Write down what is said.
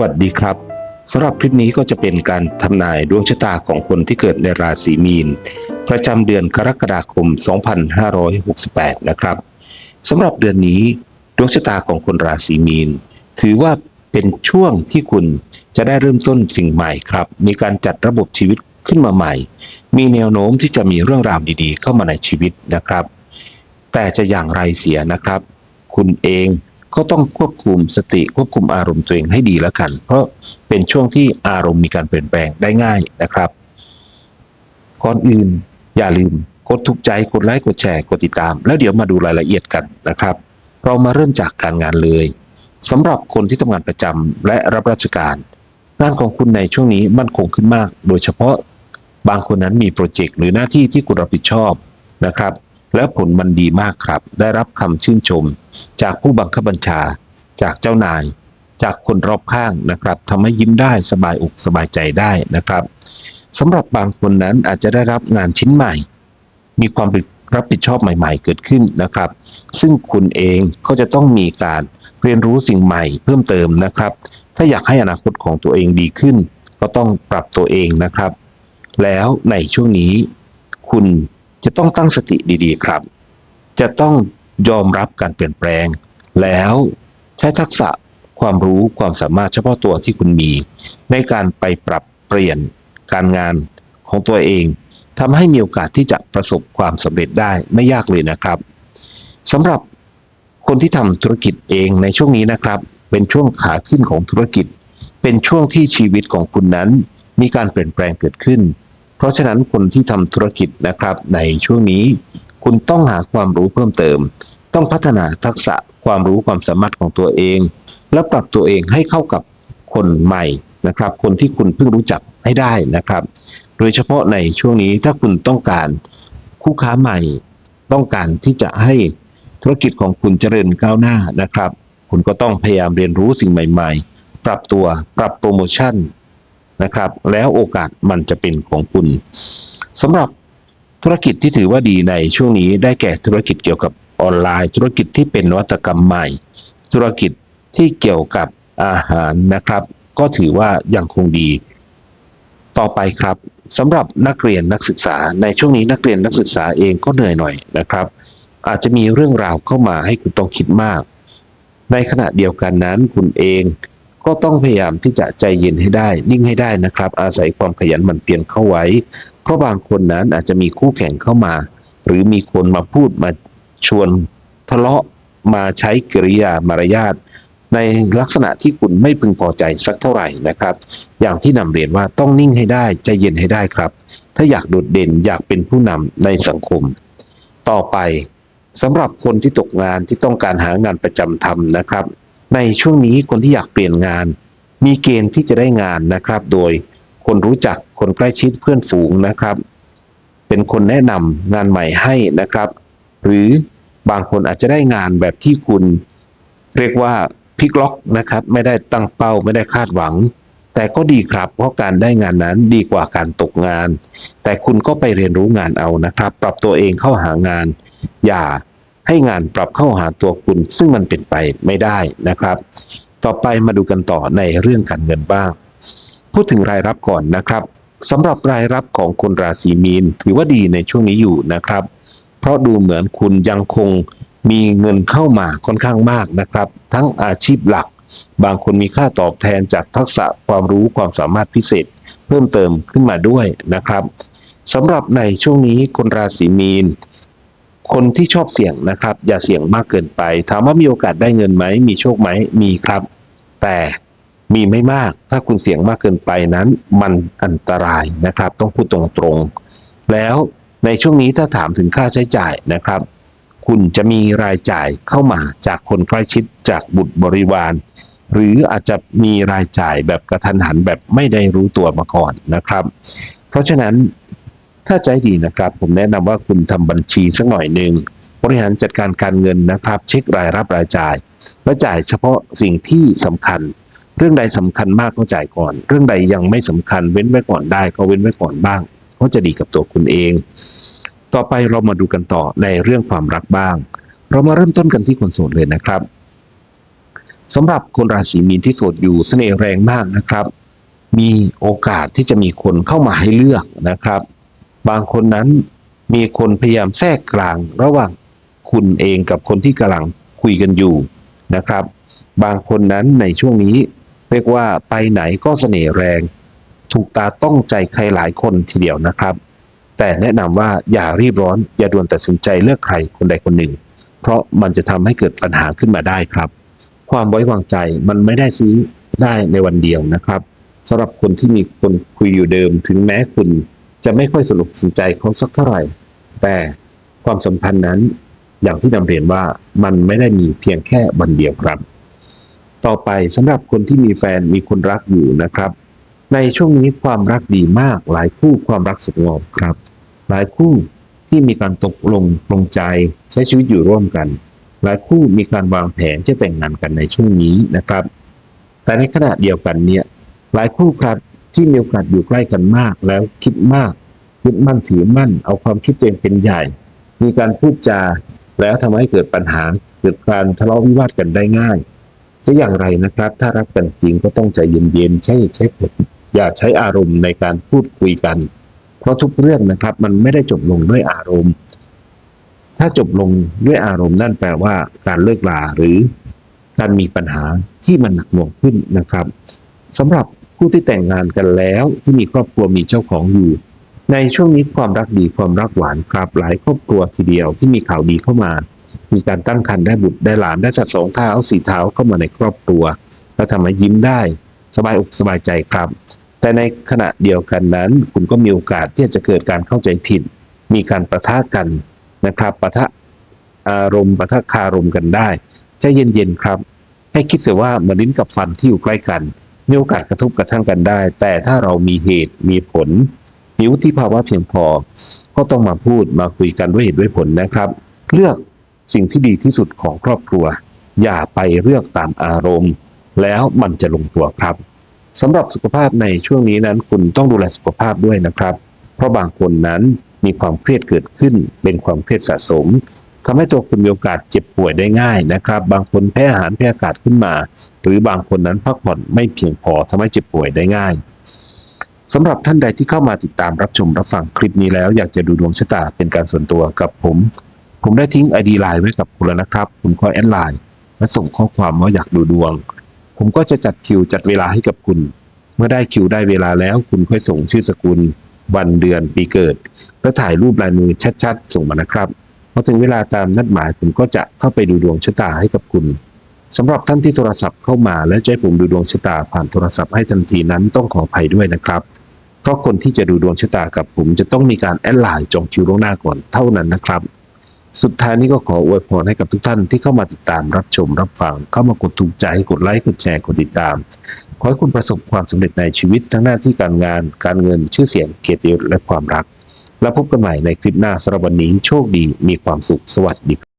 วัสดีครับสำหรับคลิปนี้ก็จะเป็นการทำนายดวงชะตาของคนที่เกิดในราศีมีน ประจำเดือนกรกฎาคม 2568 นะครับสำหรับเดือนนี้ดวงชะตาของคนราศีมีน ถือว่าเป็นช่วงที่คุณจะได้เริ่มต้นสิ่งใหม่ครับ มีการจัดระบบชีวิตขึ้นมาใหม่ มีแนวโน้มที่จะมีเรื่องราวดีๆ เข้ามาในชีวิตนะครับ แต่จะอย่างไรเสียนะครับ คุณเอง ก็ต้องควบคุมสติควบคุมอารมณ์ตัวเองให้ดีแล้วกัน เพราะเป็นช่วงที่อารมณ์มีการเปลี่ยนแปลงได้ง่ายนะครับก่อนอื่นอย่าลืมกดถูกใจกดไลค์กดแชร์กดติดตาม แล้วเดี๋ยวมาดูรายละเอียดกันนะครับ เรามาเริ่มจากการงานเลยสำหรับคนที่ทำงานประจำและรับราชการ งานของคุณในช่วงนี้มั่นคงขึ้นมาก โดยเฉพาะบางคนนั้นมีโปรเจกต์หรือหน้าที่ที่คุณรับผิดชอบนะครับ และผลมันดีมากครับ ได้รับคำชื่นชม จากผู้บังคับบัญชา จากเจ้านาย จากคนรอบข้างนะครับทำให้ยิ้มได้สบายอกสบายใจได้นะครับสำหรับบางคนนั้นอาจจะได้รับงานชิ้นใหม่ มีความรับผิดชอบใหม่ๆ เกิดขึ้นนะครับ ซึ่งคุณเองก็จะต้องมีการเรียนรู้สิ่งใหม่เพิ่มเติมนะครับ ถ้าอยากให้อนาคตของตัวเองดีขึ้น ก็ต้องปรับตัวเองนะครับ แล้วในช่วงนี้ คุณจะต้องตั้งสติดีๆครับ จะต้อง ยอมรับการเปลี่ยนแปลง แล้วใช้ทักษะความรู้ความสามารถเฉพาะตัวที่คุณมี ในการไปปรับเปลี่ยนการงานของตัวเองทำให้มีโอกาสที่จะประสบความสำเร็จได้ไม่ยากเลยนะครับสำหรับคนที่ทำธุรกิจเองในช่วงนี้นะครับ เป็นช่วงขาขึ้นของธุรกิจ เป็นช่วงที่ชีวิตของคุณนั้น มีการเปลี่ยนแปลงเกิดขึ้น เพราะฉะนั้นคนที่ทำธุรกิจนะครับ ในช่วงนี้ คุณต้องหาความรู้เพิ่มเติม ต้องพัฒนาทักษะความรู้ความสามารถของตัวเอง และปรับตัวเองให้เข้ากับคนใหม่นะครับ คนที่คุณเพิ่งรู้จักให้ได้นะครับ โดยเฉพาะในช่วงนี้ถ้าคุณต้องการคู่ค้าใหม่ ต้องการที่จะให้ธุรกิจของคุณเจริญก้าวหน้านะครับ คุณก็ต้องพยายามเรียนรู้สิ่งใหม่ ๆ ปรับตัวปรับโปรโมชั่น นะครับ แล้วโอกาสมันจะเป็นของคุณสำหรับธุรกิจที่ถือว่าดีในช่วงนี้ได้แก่ธุรกิจเกี่ยวกับออนไลน์ ธุรกิจที่เป็นนวัตกรรมใหม่ ธุรกิจที่เกี่ยวกับอาหารนะครับ ก็ถือว่ายังคงดี ต่อไปครับสำหรับนักเรียนนักศึกษา ในช่วงนี้นักเรียนนักศึกษาเองก็เหนื่อยหน่อยนะครับ อาจจะมีเรื่องราวเข้ามาให้คุณต้องคิดมาก ในขณะเดียวกันนั้นคุณเอง ก็ต้องพยายามที่จะใจเย็นให้ได้ นิ่งให้ได้นะครับ อาศัยความขยันหมั่นเพียรเข้าไว้ เพราะบางคนนั้นอาจจะมีคู่แข่งเข้ามา หรือมีคนมาพูดมาชวนทะเลาะมาใช้กริยามารยาทในลักษณะที่คุณไม่พึงพอใจสักเท่าไหร่นะครับ อย่างที่นำเรียนว่าต้องนิ่งให้ได้ใจเย็นให้ได้ครับ ถ้าอยากโดดเด่นอยากเป็นผู้นำในสังคม ต่อไปสำหรับคนที่ตกงานที่ต้องการหางานประจำทำนะครับ ในช่วงนี้คนที่อยากเปลี่ยนงาน มีเกณฑ์ที่จะได้งานนะครับ โดยคนรู้จักคนใกล้ชิดเพื่อนฝูงนะครับ เป็นคนแนะนำงานใหม่ให้นะครับ หรือบางคนอาจจะได้งานแบบที่คุณ เรียกว่าพลิกล็อกนะครับ ไม่ได้ตั้งเป้าไม่ได้คาดหวัง แต่ก็ดีครับ เพราะการได้งานนั้นดีกว่าการตกงาน แต่คุณก็ไปเรียนรู้งานเอานะครับ ปรับตัวเองเข้าหางาน อย่า ให้งานปรับเข้าหาตัวคุณ ซึ่งมันเป็นไปไม่ได้นะครับ ต่อไปมาดูกันต่อในเรื่องการเงินบ้าง พูดถึงรายรับก่อนนะครับสำหรับรายรับของคนราศีมีนถือว่าดีในช่วงนี้อยู่นะครับ เพราะดูเหมือนคุณยังคงมีเงินเข้ามาค่อนข้างมากนะครับ ทั้งอาชีพหลัก บางคนมีค่าตอบแทนจากทักษะความรู้ความสามารถพิเศษ เพิ่มเติมขึ้นมาด้วยนะครับสำหรับในช่วงนี้คนราศีมีน คนที่ชอบเสี่ยงนะครับ อย่าเสี่ยงมากเกินไป ถามว่ามีโอกาสได้เงินไหม มีโชคไหม มีครับ แต่มีไม่มาก ถ้าคุณเสี่ยงมากเกินไปนั้น มันอันตรายนะครับ ต้องพูดตรงๆ แล้วในช่วงนี้ถ้าถามถึงค่าใช้จ่ายนะครับ คุณจะมีรายจ่ายเข้ามาจากคนใกล้ชิดจากบุตรบริวาร หรืออาจจะมีรายจ่ายแบบกระทันหันแบบไม่ได้รู้ตัวมาก่อนนะครับ เพราะฉะนั้น ถ้าใจดีนะครับ ผมแนะนำว่าคุณทำบัญชีสักหน่อยหนึ่งบริหารจัดการการเงินนะครับ เช็ครายรับรายจ่ายและจ่ายเฉพาะสิ่งที่สำคัญ เรื่องใดสำคัญมากก็จ่ายก่อน เรื่องใดยังไม่สำคัญเว้นไว้ก่อนได้ก็เว้นไว้ก่อนบ้างก็จะดีกับตัวคุณเอง ต่อไปเรามาดูกันต่อในเรื่องความรักบ้าง เรามาเริ่มต้นกันที่คนโสดเลยนะครับสำหรับคนราศีมีนที่โสดอยู่เสน่ห์แรงมากนะครับ มีโอกาสที่จะมีคนเข้ามาให้เลือกนะครับ บางคนนั้นมีคนพยายามแทรกกลางระหว่างคุณเองกับคนที่กำลังคุยกันอยู่นะครับ บางคนนั้นในช่วงนี้ เรียกว่าไปไหนก็เสน่ห์แรง ถูกตาต้องใจใครหลายคนทีเดียวนะครับ แต่แนะนำว่าอย่ารีบร้อนอย่าด่วนตัดสินใจเลือกใครคนใดคนหนึ่ง เพราะมันจะทำให้เกิดปัญหาขึ้นมาได้ครับ ความไว้วางใจมันไม่ได้ซื้อได้ในวันเดียวนะครับสำหรับคนที่มีคนคุยอยู่เดิมถึงแม้คุณ จะไม่ค่อยสนุกสนใจเขาสักเท่าไหร่ แต่ความสัมพันธ์นั้นอย่างที่นำเรียนว่ามันไม่ได้มีเพียงแค่วันเดียวครับ ต่อไปสำหรับคนที่มีแฟนมีคนรักอยู่นะครับ ในช่วงนี้ความรักดีมากหลายคู่ความรักสงบครับ หลายคู่ที่มีการตกลงปลงใจใช้ชีวิตอยู่ร่วมกัน หลายคู่มีการวางแผนจะแต่งงานกันในช่วงนี้นะครับ แต่ในขณะเดียวกันเนี่ยหลายคู่ครับ ที่มีโอกาสอยู่ใกล้กันมากแล้วคิดมากยึดมั่นถือมั่น เอาความคิดตัวเองเป็นใหญ่ มีการพูดจา แล้วทำให้เกิดปัญหา เกิดการทะเลาะวิวาทกันได้ง่าย จะอย่างไรนะครับ ถ้ารักกันจริงก็ต้องใจเย็นๆใช้ใช้ผลอย่าใช้อารมณ์ในการพูดคุยกัน เพราะทุกเรื่องนะครับ มันไม่ได้จบลงด้วยอารมณ์ ถ้าจบลงด้วยอารมณ์นั่นแปลว่า การเลิกลาหรือการมีปัญหาที่มันหนักหน่วงขึ้นนะครับสำหรับ ผู้ที่แต่งงานกันแล้วที่มีครอบครัวมีเจ้าของอยู่ ในช่วงนี้ความรักดีความรักหวานครับหลายครอบครัวทีเดียวที่มีข่าวดีเข้ามา มีการตั้งครรภ์ได้บุตรได้หลานได้สัตว์สองเท้าสี่เท้าเข้ามาในครอบครัวแล้วทำให้ยิ้มได้ สบายอกสบายใจครับ แต่ในขณะเดียวกันนั้น คุณก็มีโอกาสที่จะเกิดการเข้าใจผิด มีการประทะกันนะครับประทะอารมณ์ประทะคารมกันได้ใจเย็นๆครับ ให้คิดเสียว่ามันลิ้นกับฟันที่อยู่ใกล้กัน มีโอกาสกระทบกระทั่งกันได้ แต่ถ้าเรามีเหตุมีผล มีวุฒิภาวะเพียงพอ ก็ต้องมาพูดมาคุยกันด้วยเหตุด้วยผลนะครับ เลือกสิ่งที่ดีที่สุดของครอบครัว อย่าไปเลือกตามอารมณ์ แล้วมันจะลงตัวครับสำหรับสุขภาพในช่วงนี้นั้น คุณต้องดูแลสุขภาพด้วยนะครับ เพราะบางคนนั้นมีความเครียดเกิดขึ้นเป็นความเครียดสะสม ทำให้ตัวคุณมีโอกาสเจ็บป่วยได้ง่ายนะครับ บางคนแพ้อาหารแพ้อากาศขึ้นมา หรือบางคนนั้นพักผ่อนไม่เพียงพอทำให้เจ็บป่วยได้ง่ายสำหรับท่านใดที่เข้ามาติดตามรับชมรับฟังคลิปนี้แล้ว อยากจะดูดวงชะตาเป็นการส่วนตัวกับผม ผมได้ทิ้ง ID ไลน์ไว้กับคุณแล้วนะครับ คุณก็แอดไลน์และส่งข้อความว่าอยากดูดวง ผมก็จะจัดคิวจัดเวลาให้กับคุณ เมื่อได้คิวได้เวลาแล้ว คุณค่อยส่งชื่อสกุล วันเดือนปีเกิด และถ่ายรูปลายมือชัดๆ ส่งมานะครับ พอถึงเวลาตามนัดหมายผมก็จะเข้าไปดูดวงชะตาให้กับคุณสำหรับท่านที่โทรศัพท์เข้ามาและจะให้ผมดูดวงชะตาผ่านโทรศัพท์ให้ทันทีนั้นต้องขออภัยด้วยนะครับ เพราะคนที่จะดูดวงชะตากับผมจะต้องมีการแอดไลน์จองคิวล่วงหน้าก่อนเท่านั้นนะครับ สุดท้ายนี้ก็ขออวยพรให้กับทุกท่านที่เข้ามาติดตามรับชมรับฟัง เข้ามากดถูกใจกดไลค์กดแชร์กดติดตาม ขอให้คุณประสบความสำเร็จในชีวิตทั้งหน้าที่การงาน การเงินชื่อเสียงเกียรติยศและความรัก แล้วพบกันใหม่ในคลิปหน้าสำหรับวันนี้โชคดีมีความสุขสวัสดี